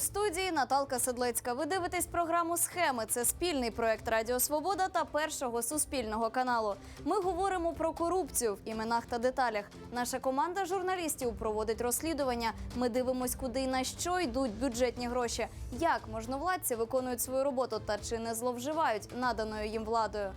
Студії Наталка Седлецька. Ви дивитесь програму Схеми. Це спільний проект Радіо Свобода та першого суспільного каналу. Ми говоримо про корупцію в іменах та деталях. Наша команда журналістів проводить розслідування. Ми дивимось, куди і на що йдуть бюджетні гроші, як можновладці виконують свою роботу та чи не зловживають наданою їм владою.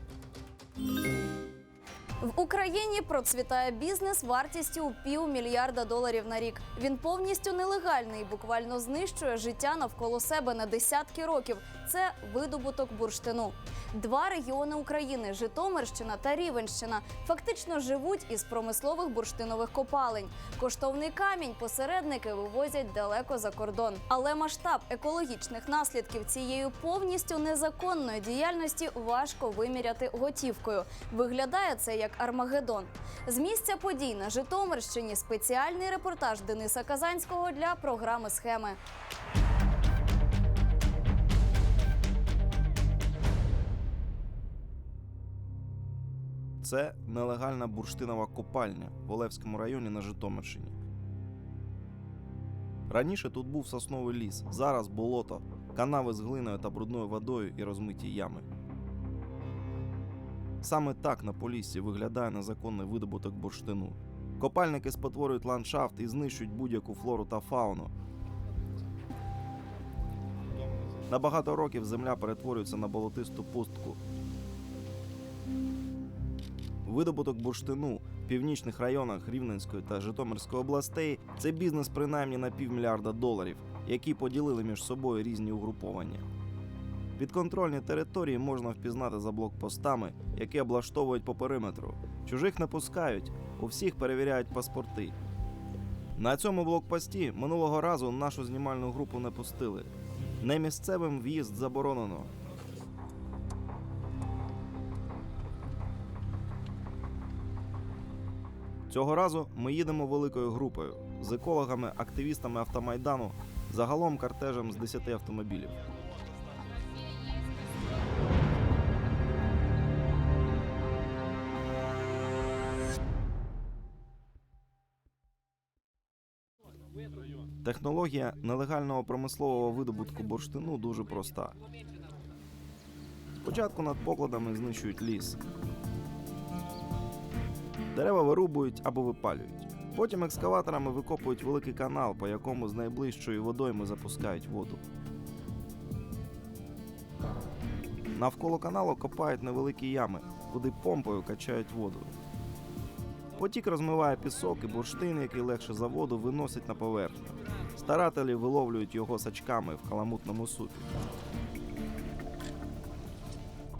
В Україні процвітає бізнес вартістю у півмільярда доларів на рік. Він повністю нелегальний буквально знищує життя навколо себе на десятки років. Це видобуток бурштину. Два регіони України Житомирщина та Рівенщина фактично живуть із промислових бурштинових копалень. Коштовний камінь посередники вивозять далеко за кордон. Але масштаб екологічних наслідків цієї повністю незаконної діяльності важко виміряти готівкою. Виглядає це як Армагеддон. З місця подій на Житомирщині спеціальний репортаж Дениса Казанського для програми Схеми. Це нелегальна бурштинова копальня в Олевському районі на Житомирщині. Раніше тут був сосновий ліс, зараз болото, канави з глиною та брудною водою і розмиті ями. Саме так на Поліссі виглядає незаконний видобуток бурштину. Копальники спотворюють ландшафт і знищують будь-яку флору та фауну. На багато років земля перетворюється на болотисту пустку, Видобуток бурштину в північних районах Рівненської та Житомирської областей це бізнес принаймні на півмільярда доларів, які поділили між собою різні угруповання. Підконтрольні території можна впізнати за блокпостами, які облаштовують по периметру. Чужих не пускають, у всіх перевіряють паспорти. На цьому блокпості минулого разу нашу знімальну групу не пустили. Не місцевим в'їзд заборонено. Цього разу ми їдемо великою групою з екологами, активістами автомайдану, загалом кортежем з 10 автомобілів. Технологія нелегального промислового видобутку бурштину дуже проста. Спочатку над покладами знищують ліс, Дерева вирубують або випалюють. Потім екскаваторами викопують великий канал, по якому з найближчої водойми запускають воду. Навколо каналу копають невеликі ями, куди помпою качають воду. Потік розмиває пісок і бурштин, який легше за воду, виносить на поверхню. Старателі виловлюють його сачками в каламутному супі.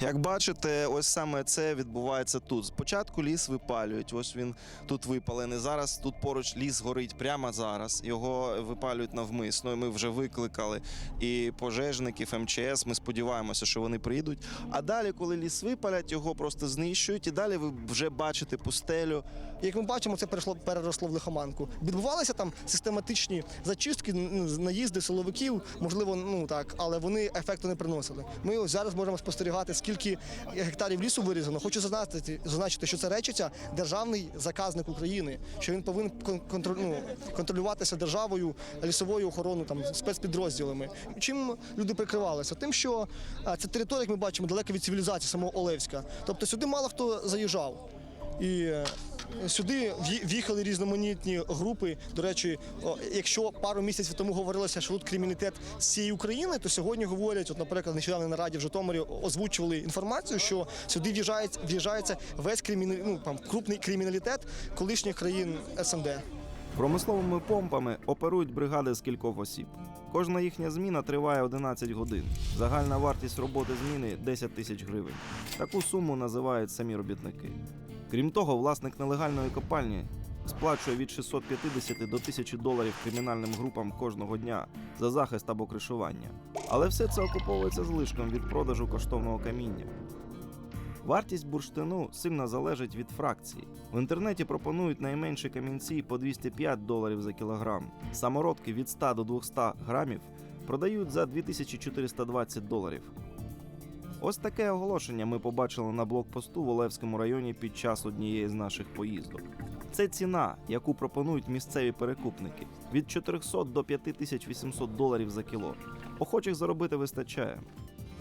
Як бачите, ось саме це відбувається тут. Спочатку ліс випалюють. Ось він тут випалений. Зараз тут поруч ліс горить прямо зараз. Його випалюють навмисно. Ми вже викликали і пожежників, МЧС. Ми сподіваємося, що вони прийдуть. А далі, коли ліс випалять, його просто знищують. І далі ви вже бачите пустелю. Як ми бачимо, це перейшло переросло в лихоманку. Відбувалися там систематичні зачистки, наїзди силовиків, можливо, ну так, але вони ефекту не приносили. Ми ось зараз можемо спостерігати, скільки гектарів лісу вирізано. Хочу зазначити, зазначити, що це речиться державний заказник України, що він повинен ну, контролюватися державою, лісовою охороною, там спецпідрозділами. Чим люди прикривалися? Тим, що це територія, як ми бачимо, далека від цивілізації самого Олевська. Тобто сюди мало хто заїжджав. І сюди в'їхали різноманітні групи. До речі, якщо пару місяців тому говорилося, що тут криміналітет з цієї України, то сьогодні говорять, от, наприклад, нещодавно на раді в Житомирі озвучували інформацію, що сюди в'їжджається, в'їжджається весь криміна, ну, там, крупний криміналітет колишніх країн СНД. Промисловими помпами оперують бригади з кількох осіб. Кожна їхня зміна триває 11 годин. Загальна вартість роботи зміни 10 тисяч гривень. Таку суму називають самі робітники. Крім того, власник нелегальної копальні сплачує від 650 до 1000 доларів кримінальним групам кожного дня за захист або кришування. Але все це окуповується злишком від продажу коштовного каміння. Вартість бурштину сильно залежить від фракції. В інтернеті пропонують найменші камінці по 205 доларів за кілограм. Самородки від 100 до 200 грамів продають за 2420 доларів. Ось таке оголошення ми побачили на блокпосту в Олевському районі під час однієї з наших поїздок. Це ціна, яку пропонують місцеві перекупники від 400 до 5800 доларів за кіло. Охочих заробити вистачає.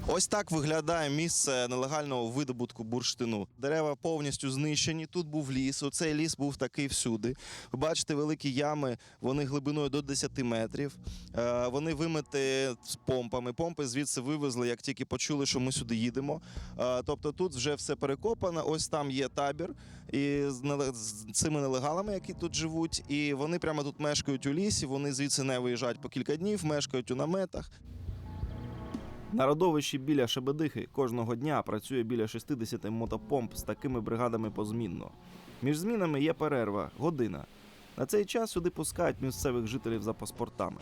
Ось так виглядає місце нелегального видобутку бурштину. Дерева повністю знищені. Тут був ліс. Оцей ліс був такий всюди. Ви бачите великі ями, вони глибиною до 10 метрів. Е, Вони вимиті з помпами. Помпи звідси вивезли, як тільки почули, що ми сюди їдемо. Е, Тобто тут вже все перекопано. Ось там є табір і з цими нелегалами, які тут живуть. І вони прямо тут мешкають у лісі. Вони звідси не виїжджають по кілька днів, мешкають у наметах. На родовищі біля Шебедихи кожного дня працює біля 60 мотопомп з такими бригадами позмінно. Між змінами є перерва, година. На цей час сюди пускають місцевих жителів за паспортами.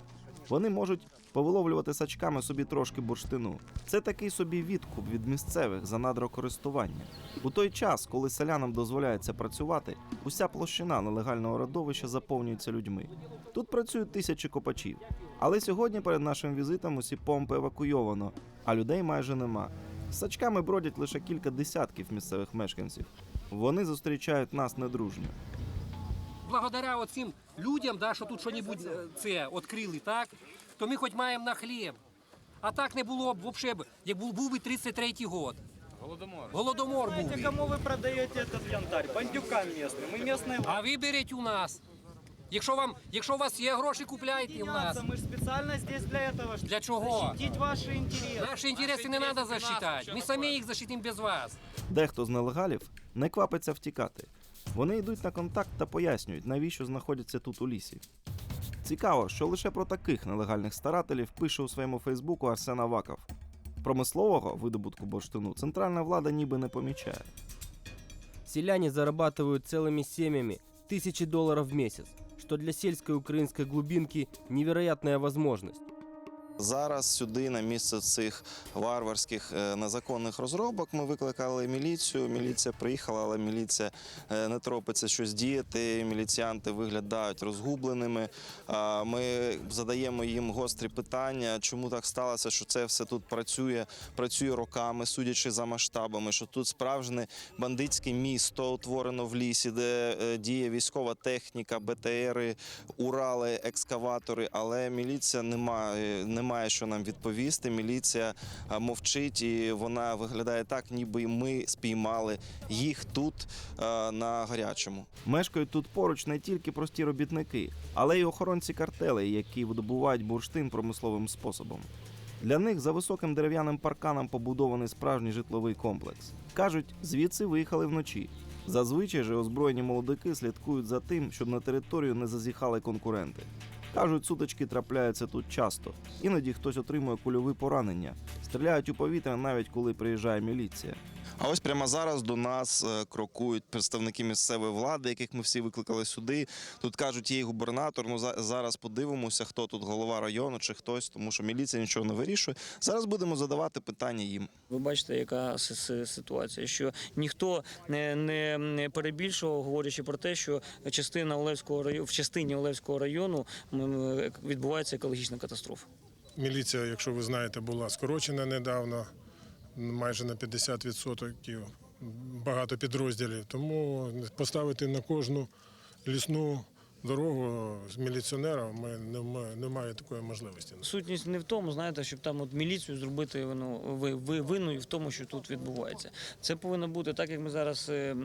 Вони можуть повиловлювати сачками собі трошки бурштину. Це такий собі відкуп від місцевих за надрокористування. У той час, коли селянам дозволяється працювати, уся площина нелегального родовища заповнюється людьми. Тут працюють тисячі копачів. Але сьогодні перед нашим візитом усі помпи евакуйовано, а людей майже нема. Сачками бродять лише кілька десятків місцевих мешканців. Вони зустрічають нас недружньо. благодаря оцим людям, да, що тут щось це відкрили, так, то ми хоч маємо на хліб. А так не було б взагалі, б, як був, був би 33-й год. Голодомор. Голодомор був. Знаете, би. кому вы продаете этот янтарь? Бандюкам местным. Мы местные А ви беріть у нас. Якщо вам, якщо у вас є гроші, купляйте у нас. власти. Мы же специально здесь для этого, чтобы Для чого? защитить ваши интересы. Наші інтереси не треба защитати. Ми самі їх защитимо без вас. Дехто з нелегалів не квапиться втікати. Вони йдуть на контакт та пояснюють, навіщо знаходяться тут у лісі. Цікаво, що лише про таких нелегальних старателів пише у своєму Фейсбуку Арсен Аваков. Промислового видобутку бурштину центральна влада ніби не помічає. Селяне зарабатывают целыми семьями тысячи долларов в месяц, что для сельской украинской глубинки невероятная возможность. Зараз сюди, на місце цих варварських е, незаконних розробок, ми викликали міліцію. Міліція приїхала, але міліція е, не тропиться щось діяти. Міліціянти виглядають розгубленими. Ми задаємо їм гострі питання, чому так сталося, що це все тут працює, працює роками, судячи за масштабами, що тут справжнє бандитське місто утворено в лісі, де е, діє військова техніка, БТРи, Урали, екскаватори, але міліція не має, не має що нам відповісти. Міліція мовчить, і вона виглядає так, ніби ми спіймали їх тут на гарячому. Мешкають тут поруч не тільки прості робітники, але й охоронці картелей, які видобувають бурштин промисловим способом. Для них за високим дерев'яним парканом побудований справжній житловий комплекс. Кажуть, звідси виїхали вночі. Зазвичай же озброєні молодики слідкують за тим, щоб на територію не зазіхали конкуренти. Кажуть, сутички трапляються тут часто. Іноді хтось отримує кульові поранення, стріляють у повітря навіть коли приїжджає міліція. А ось прямо зараз до нас е, крокують представники місцевої влади, яких ми всі викликали сюди. Тут кажуть, є і губернатор. Ну за- зараз подивимося, хто тут голова району чи хтось, тому що міліція нічого не вирішує. Зараз будемо задавати питання їм. Ви бачите, яка ситуація, що ніхто не, перебільшував, говорячи про те, що частина Олевського району в частині Олевського району відбувається екологічна катастрофа. Міліція, якщо ви знаєте, була скорочена недавно, майже на 50%. Багато підрозділів. Тому поставити на кожну лісну дорогу з міліціонером ми не ма- немає такої можливості. Сутність не в тому, знаєте, щоб там от міліцію зробити ну, ви, ви, винною в тому, що тут відбувається. Це повинно бути так, як ми зараз е,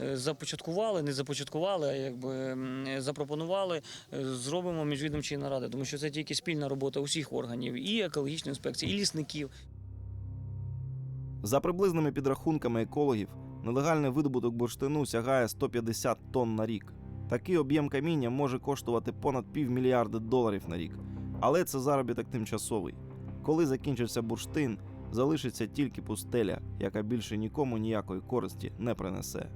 е, започаткували, не започаткували, а якби запропонували, е, зробимо міжвідомчі наради, тому що це тільки спільна робота усіх органів, і екологічної інспекції, і лісників. За приблизними підрахунками екологів, нелегальний видобуток бурштину сягає 150 тонн на рік. Такий об'єм каміння може коштувати понад півмільярда доларів на рік. Але це заробіток тимчасовий. Коли закінчиться бурштин, залишиться тільки пустеля, яка більше нікому ніякої користі не принесе.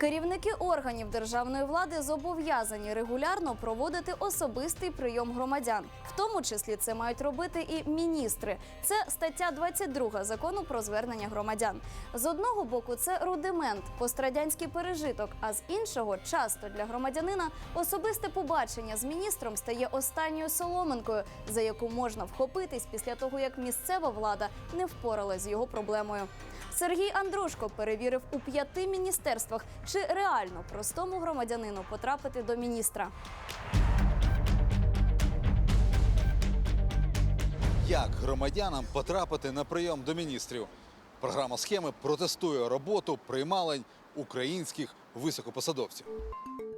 Керівники органів державної влади зобов'язані регулярно проводити особистий прийом громадян. В тому числі це мають робити і міністри. Це стаття 22 закону про звернення громадян. З одного боку, це рудимент, пострадянський пережиток. А з іншого, часто для громадянина особисте побачення з міністром стає останньою соломинкою, за яку можна вхопитись після того, як місцева влада не впоралась з його проблемою. Сергій Андрушко перевірив у п'яти міністерствах, чи реально простому громадянину потрапити до міністра. Як громадянам потрапити на прийом до міністрів? Програма схеми протестує роботу приймалень українських високопосадовців.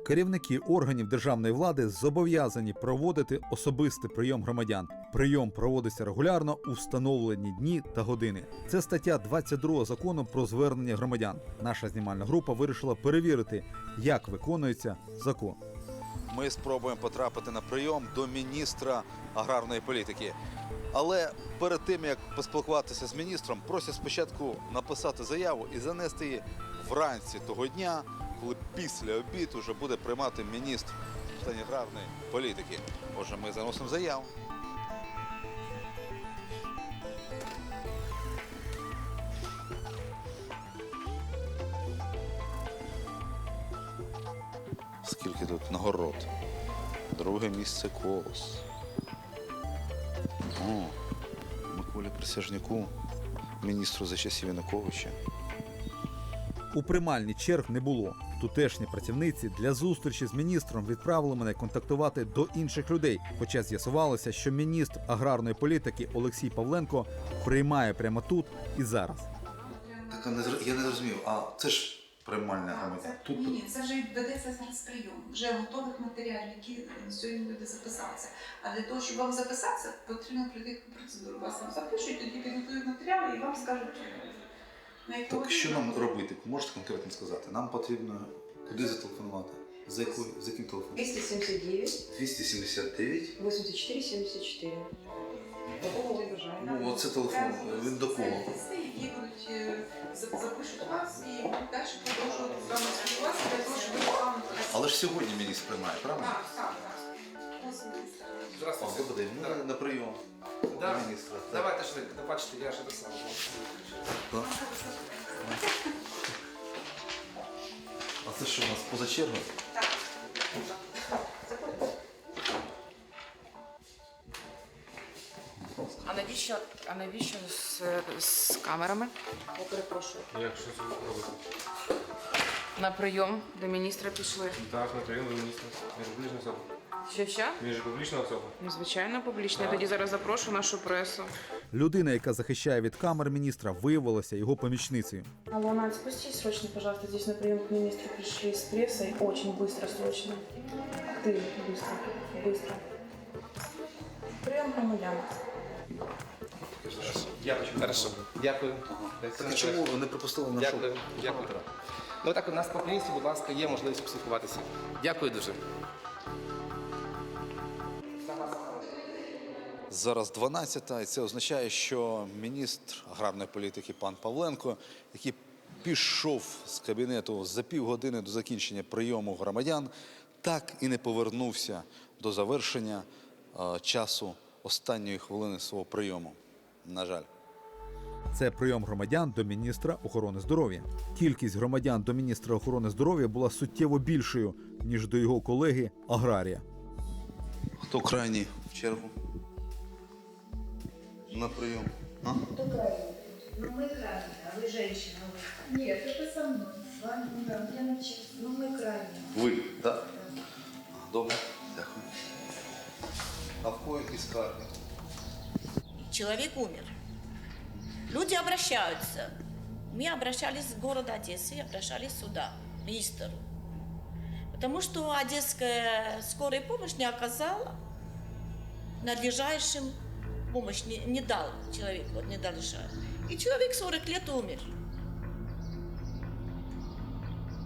Керівники органів державної влади зобов'язані проводити особистий прийом громадян. Прийом проводиться регулярно у встановлені дні та години. Це стаття 22 закону про звернення громадян. Наша знімальна група вирішила перевірити, як виконується закон. Ми спробуємо потрапити на прийом до міністра аграрної політики. Але перед тим як поспілкуватися з міністром, просять спочатку написати заяву і занести її вранці того дня, коли після обіду вже буде приймати міністр питань аграрної політики. Отже, ми заносимо заяву. Скільки тут нагород? Друге місце колос. О, Миколі Присяжняку, міністру за часів Януковича. У приймальні черг не було. Тутешні працівниці для зустрічі з міністром відправили мене контактувати до інших людей. Хоча з'ясувалося, що міністр аграрної політики Олексій Павленко приймає прямо тут і зараз. Так я не зрозумів, а це ж приймальна громадян. Це, ні, це вже ведеться зараз прийом. Вже готових матеріалів, які е, сьогодні люди записатися. А для того, щоб вам записатися, потрібно пройти процедуру. Вас там запишуть, тоді підготують матеріали і вам скажуть, е, Так що нам робити? Можете конкретно сказати? Нам потрібно куди зателефонувати? За, якою, за яким телефоном? 279 279. 84 74. До кого ви бажаєте? Ну, оце телефон. Він до кого? Це які будуть е, запишуть вас і будуть далі продовжувати з вами спілкуватися для того, щоб вам Але ж сьогодні міністр приймає, правильно? Так, так, Здравствуйте. добрий день. Ну, на прийом Да. до міністра. Так. Давайте швидко, да бачите, я ж це сам. Так. А це що у нас поза чергою? А навіщо, а навіщо з, з камерами? Я перепрошую. Як що це робити? На прийом до міністра пішли. Так, на прийом до міністра. Же публічна особа. Що що? Він же публічна особа. Ну, звичайно, публічно. Я тоді зараз запрошу нашу пресу. Людина, яка захищає від камер міністра, виявилася його помічницею. Алло, Надь, спустись срочно, пожалуйста. Здесь на прием к министру пришли с прессой. Очень быстро, срочно. Ты быстро, быстро. Прием громадян. Я почему? Хорошо. Дякую. Так а чому ви не припустили на шоу? Дякую. Дякую. Ну так у нас по принципі, будь ласка, є можливість поспілкуватися. Дякую дуже. Зараз 12 і це означає, що міністр аграрної політики пан Павленко, який пішов з кабінету за півгодини до закінчення прийому громадян, так і не повернувся до завершення е, часу останньої хвилини свого прийому. На жаль. Це прийом громадян до міністра охорони здоров'я. Кількість громадян до міністра охорони здоров'я була суттєво більшою ніж до його колеги аграрія. Хто крайній в чергу? На прийом. А? Ну, мы крайние, а вы женщина. Вы... Нет, это со мной. С вами, ну, да, я на честь. Ну, мы крайние. Ви, так? Добре, дякую. А в кого якісь скарги? Человек умер. Люди обращаются. Мы обращались с города Одессы, обращались сюда, к министру. Потому что одесская скорая помощь не оказала надлежащим помощь, не, не дал человеку, вот не дал решать. И человек 40 лет умер.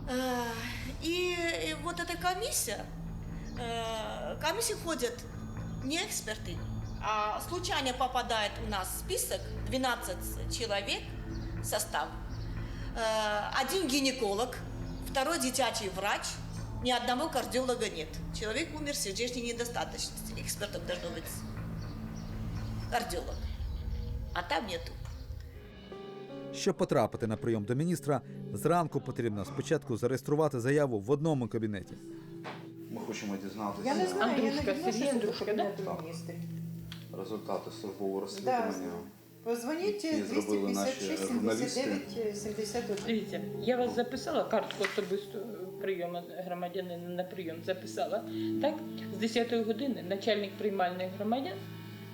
А, И, вот эта комиссия, э, комиссии ходят не эксперты, а случайно попадает у нас список 12 человек состав. Э, Один гинеколог, второй дитячий врач, ни одного кардиолога нет. Человек умер в сердечной недостаточности. Экспертом должно быть кардиолог. А там нету. Щоб потрапити на прийом до міністра, зранку потрібно спочатку зареєструвати заяву в одному кабінеті. Ми хочемо дізнатися Я не знаю, я не Сергій до да? міністрів. результати службового Да. розслідування. Позвоніть які зробили наші 256 журналісти. 79 71. Дивіться, я вас записала картку особисту прийому громадянина на прийом. Записала. Так, з 10 години начальник приймальних громадян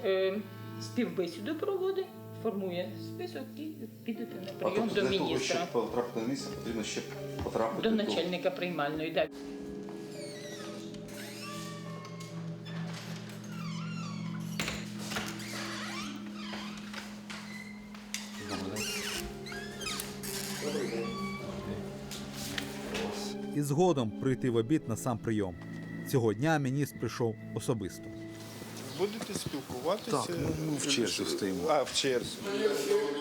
е, співбесіду проводить, формує список і підете на прийом до для того, міністра, щоб потрапити на місце, потрібно ще потрапити до начальника приймальної. Да. І згодом прийти в обід на сам прийом. Цього дня міністр прийшов особисто. Будете спілкуватися? Так, ну, ми в черзі стоїмо. А, в черзі.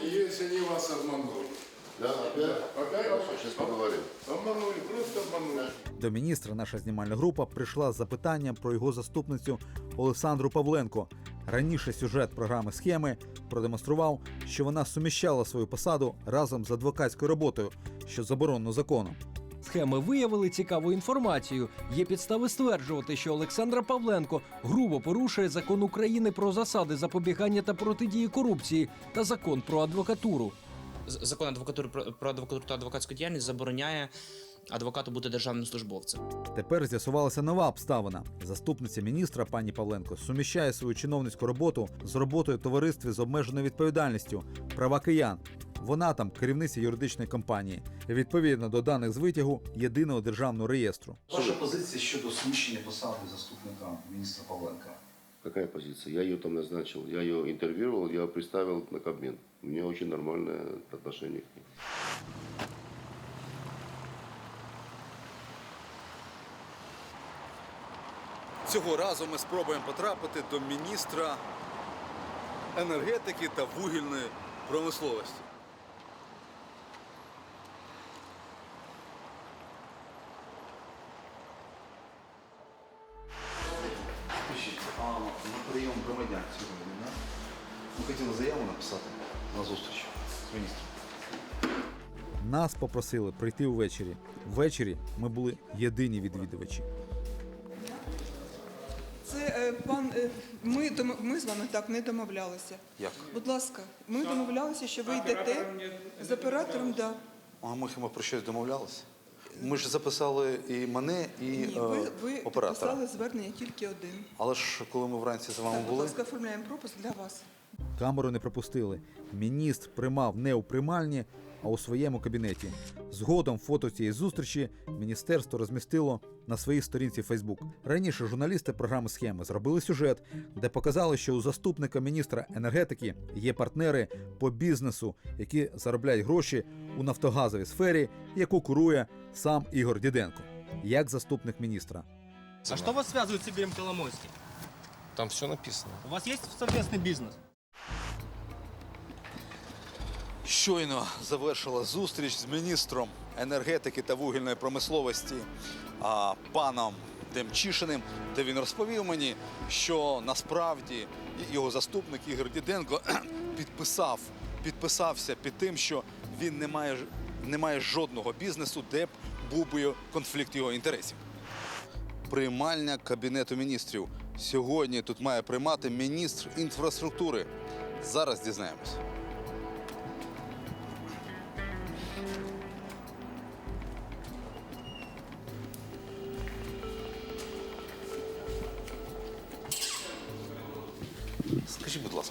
Если они вас обманули. Да, опять? Опять? Сейчас поговорим. Обманули, просто обманули. До міністра наша знімальна група прийшла з запитанням про його заступницю Олександру Павленко. Раніше сюжет програми схеми продемонстрував, що вона суміщала свою посаду разом з адвокатською роботою, що заборонено законом. Схеми виявили цікаву інформацію. Є підстави стверджувати, що Олександра Павленко грубо порушує закон України про засади запобігання та протидії корупції та закон про адвокатуру. Закон адвокатури про про адвокатуру та адвокатську діяльність забороняє адвокату бути державним службовцем. Тепер з'ясувалася нова обставина. Заступниця міністра пані Павленко суміщає свою чиновницьку роботу з роботою в товаристві з обмеженою відповідальністю права киян. Вона там керівниця юридичної компанії. Відповідно до даних з витягу єдиного державного реєстру. Ваша позиція щодо суміщення посади заступника міністра Павленка? Какая позиция? Я ее там назначил, я ее интервьюировал, я ее представил на Кабмин. У меня очень нормальное отношение к ней. Цього разу ми спробуємо потрапити до міністра енергетики та вугільної промисловості. Ми хотіли заяву написати на зустріч з міністром. Нас попросили прийти увечері. Ввечері ми були єдині відвідувачі. Це е, пан. е, Ми домо- ми з вами так не домовлялися. Як? Будь ласка, ми домовлялися, що ви йдете з оператором. Да. А ми хіба про щось домовлялися? Ми ж записали і мене, і Ні, е, ви, ви оператора. підписали звернення тільки один. Але ж коли ми вранці з вами Так, будь були, ласка, оформляємо пропуск для вас. Камеру не пропустили. Міністр приймав не у приймальні, а у своєму кабінеті. Згодом фото цієї зустрічі міністерство розмістило на своїй сторінці Фейсбук. Раніше журналісти програми схеми зробили сюжет, де показали, що у заступника міністра енергетики є партнери по бізнесу, які заробляють гроші у нафтогазовій сфері, яку курує сам Ігор Діденко, як заступник міністра. А что вас связывает с Игорем Коломойским? Там все написано. У вас есть совместный бизнес? Щойно завершила зустріч з міністром енергетики та вугільної промисловості а, паном Демчишиним, де він розповів мені, що насправді його заступник Ігор Діденко підписав, підписався під тим, що він не має, не має жодного бізнесу, де б був би конфлікт його інтересів. Приймальня Кабінету міністрів. Сьогодні тут має приймати міністр інфраструктури. Зараз дізнаємось.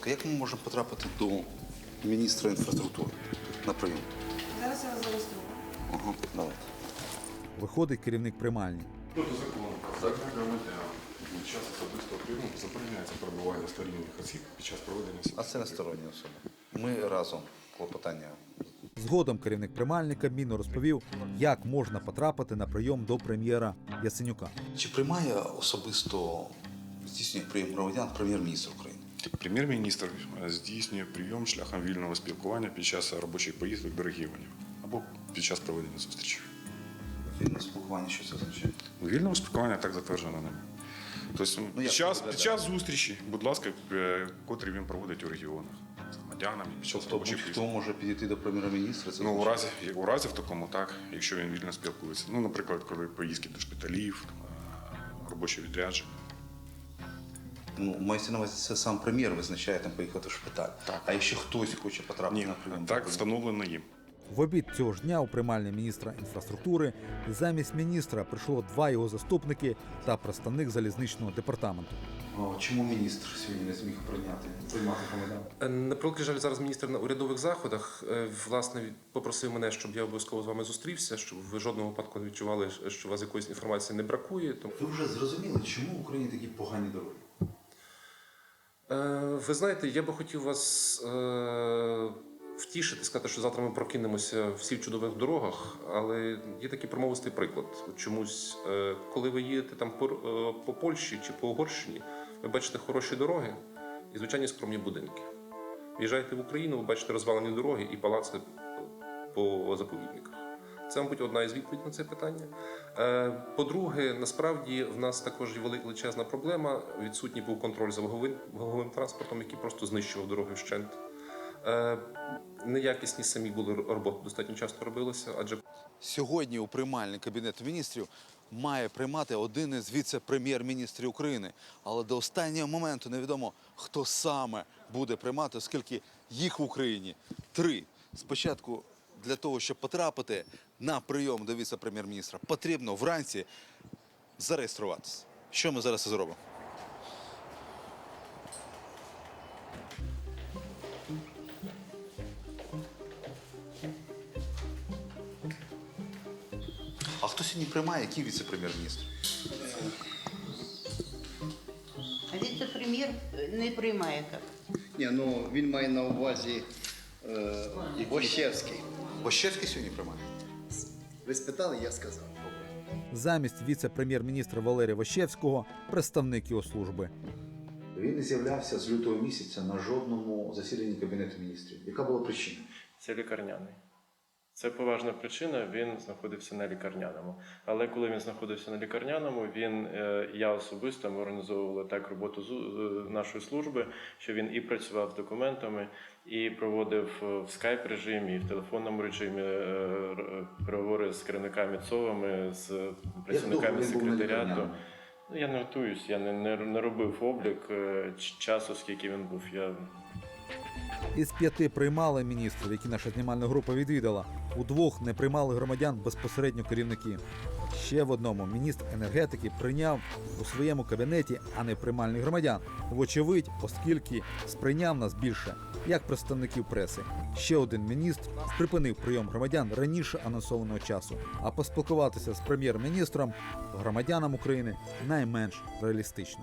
Ласка, як ми можемо потрапити до міністра інфраструктури на прийом? Зараз я вас зареєструю. Ага, давайте. Виходить керівник приймальні. Закону про загальне громадян під час особистого прийому забороняється перебування сторонніх осіб під час проведення А це не сторонні особи. Ми разом клопотання. Згодом керівник приймальні Кабміну розповів, як можна потрапити на прийом до прем'єра Яценюка. Чи приймає особисто здійснює прийом громадян прем'єр-міністр України? Прем'єр-міністр е, здійснює прийом шляхом вільного спілкування під час робочих поїздок до регіонів або під час проведення зустрічі. Вільне спілкування, що це означає? Вільного спілкування так затверджено ним. Тобто як під, час, під час зустрічі, будь ласка, е, котрі він проводить у регіонах з громадянами, під час Тобто будь-хто може підійти до прем'єр-міністра? Ну, у разі, у разі в такому, так, якщо він вільно спілкується. Ну, наприклад, коли поїздки до шпиталів, е, робочі відрядження. Ну, мається на увазі, це сам прем'єр визначає там поїхати в шпиталь. Так. А якщо хтось хоче потрапити на прийом? Так встановлено їм. В обід цього ж дня у приймальні міністра інфраструктури замість міністра прийшло два його заступники та представник залізничного департаменту. О, чому міністр сьогодні не зміг прийняти, приймати громадян? Е, На превеликий жаль, зараз міністр на урядових заходах. Е, Власне, попросив мене, щоб я обов'язково з вами зустрівся, щоб ви жодного випадку не відчували, що у вас якоїсь інформації не бракує. Тому Ви вже зрозуміли, чому в Україні такі погані дороги? Е, ви знаєте, я би хотів вас е, втішити, сказати, що завтра ми прокинемося всі в чудових дорогах, але є такий промовистий приклад. Чомусь, е, коли ви їдете там по, по Польщі чи по Угорщині, ви бачите хороші дороги і звичайні скромні будинки. В'їжджаєте в Україну, ви бачите розвалені дороги і палаци по заповідниках. Це, мабуть, одна із відповідей на це питання. Е, По-друге, насправді в нас також величезна проблема. Відсутній був контроль за ваговим, ваговим транспортом, який просто знищував дороги вщент. Е, Неякісні самі були роботи достатньо часто робилися, адже Сьогодні у приймальний кабінет міністрів має приймати один із віце-прем'єр-міністрів України. Але до останнього моменту невідомо, хто саме буде приймати, оскільки їх в Україні три. Спочатку для того, щоб потрапити на прийом до віце-прем'єр-міністра, потрібно вранці зареєструватися. Що ми зараз і зробимо? А хто сьогодні приймає? Який віце-прем'єр-міністр? А віце-прем'єр не приймає так. Ні, ну він має на увазі е, Вощевський. Вощевський сьогодні приймає? Ви спитали, я сказав. Замість віце-прем'єр-міністра Валерія Ващевського представник його служби. Він не з'являвся з лютого місяця на жодному засіданні кабінету міністрів. Яка була причина? Це лікарняний. Це поважна причина. Він знаходився на лікарняному. Але коли він знаходився на лікарняному, він е, я особисто ми організовували так роботу е, нашої служби, що він і працював з документами, і проводив е, в скайп режимі, і в телефонному режимі переговори з керівниками ЦОВами, з працівниками секретаріату. Ну, я не готуюсь, я не, не, не робив облік часу, скільки він був. Я Із п'яти приймали міністрів, які наша знімальна група відвідала. У двох не приймали громадян безпосередньо керівники. Ще в одному міністр енергетики прийняв у своєму кабінеті, а не приймальних громадян. Вочевидь, оскільки сприйняв нас більше як представників преси. Ще один міністр припинив прийом громадян раніше анонсованого часу. А поспілкуватися з прем'єр-міністром громадянам України найменш реалістично.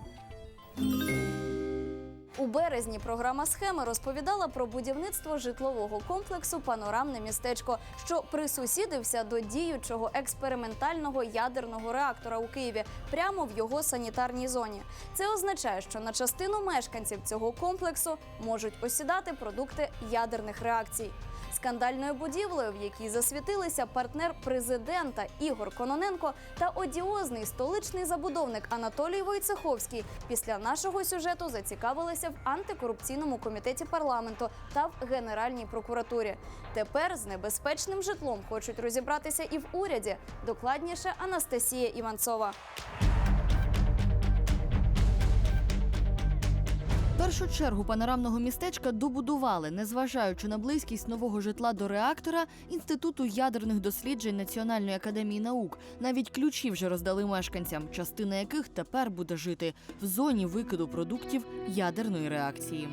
У березні програма схеми розповідала про будівництво житлового комплексу Панорамне містечко, що присусідився до діючого експериментального ядерного реактора у Києві прямо в його санітарній зоні. Це означає, що на частину мешканців цього комплексу можуть осідати продукти ядерних реакцій. Скандальною будівлею, в якій засвітилися партнер президента Ігор Кононенко та одіозний столичний забудовник Анатолій Войцеховський, після нашого сюжету зацікавилися в антикорупційному комітеті парламенту та в Генеральній прокуратурі. Тепер з небезпечним житлом хочуть розібратися і в уряді. Докладніше Анастасія Іванцова. Першу чергу панорамного містечка добудували, незважаючи на близькість нового житла до реактора Інституту ядерних досліджень Національної академії наук. Навіть ключі вже роздали мешканцям, частина яких тепер буде жити в зоні викиду продуктів ядерної реакції.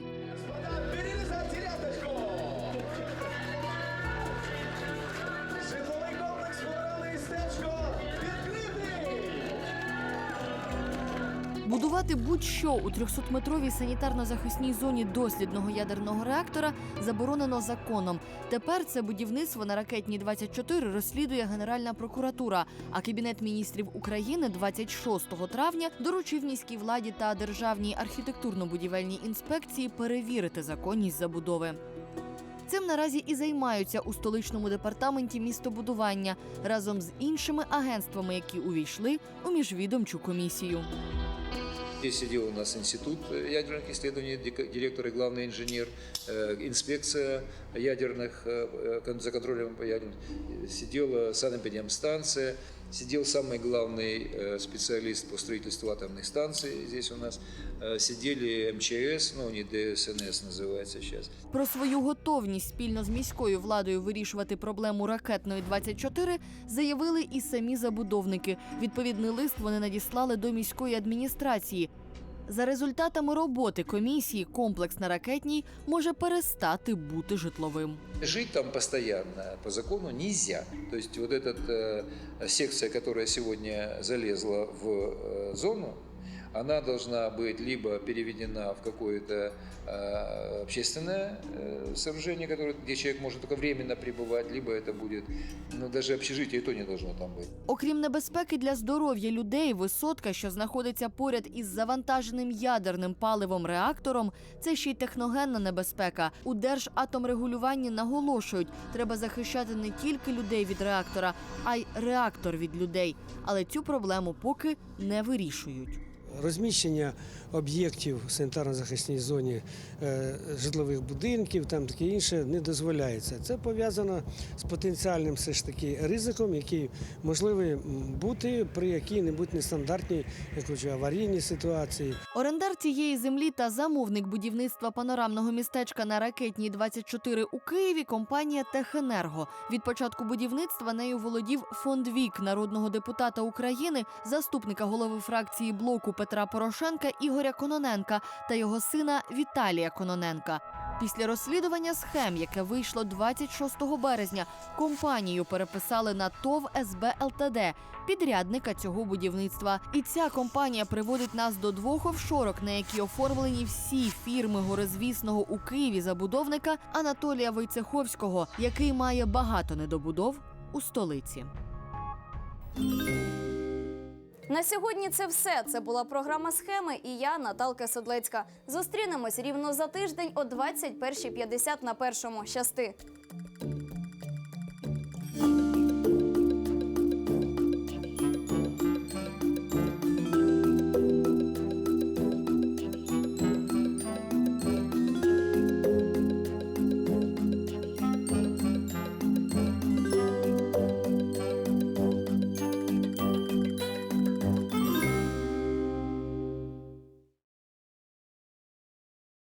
Будувати будь-що у 300-метровій санітарно-захисній зоні дослідного ядерного реактора заборонено законом. Тепер це будівництво на ракетній 24 розслідує Генеральна прокуратура. А Кабінет міністрів України 26 травня доручив міській владі та державній архітектурно-будівельній інспекції перевірити законність забудови. Цим наразі і займаються у столичному департаменті містобудування разом з іншими агентствами, які увійшли у міжвідомчу комісію Здесь сидел у нас институт ядерных исследований, дик- директор и главный инженер, э, инспекция ядерных, э, э, за контролем по ядерным, сидела санэпидемстанция, сидел самый главный э, специалист по строительству атомных станций здесь у нас, э, сидели МЧС, ну не ДСНС называется сейчас, Про свою готовність спільно з міською владою вирішувати проблему ракетної 24 заявили і самі забудовники. Відповідний лист вони надіслали до міської адміністрації. За результатами роботи комісії комплекс на ракетній може перестати бути житловим. Жить там постоянно по закону нельзя. То есть вот эта э, секция, которая сегодня залезла в э, зону, она должна быть либо переведена в какое-то э, общественное э, сооружение, которое, где человек может только временно пребывать, либо это будет, ну даже общежитие и то не должно там быть. Окрім небезпеки для здоров'я людей, висотка, що знаходиться поряд із завантаженим ядерним паливом реактором, це ще й техногенна небезпека. У Держатомрегулюванні наголошують, треба захищати не тільки людей від реактора, а й реактор від людей. Але цю проблему поки не вирішують. розміщення об'єктів в санітарно-захисній зоні е, житлових будинків, там таке інше не дозволяється. Це пов'язано з потенціальним все ж таки ризиком, який можливий бути при якій-небудь нестандартній, як кажу, аварійній ситуації. Орендар цієї землі та замовник будівництва панорамного містечка на ракетній 24 у Києві компанія Техенерго. Від початку будівництва нею володів фонд Вік народного депутата України, заступника голови фракції блоку Петра Порошенка Ігоря Кононенка та його сина Віталія Кононенка. Після розслідування схем, яке вийшло 26 березня, компанію переписали на ТОВ СБ ЛТД, підрядника цього будівництва. І ця компанія приводить нас до двох офшорок, на які оформлені всі фірми горизвісного у Києві забудовника Анатолія Войцеховського, який має багато недобудов у столиці. На сьогодні це все. Це була програма схеми. І я Наталка Содлецька. Зустрінемось рівно за тиждень о 21.50 на першому. Щасти.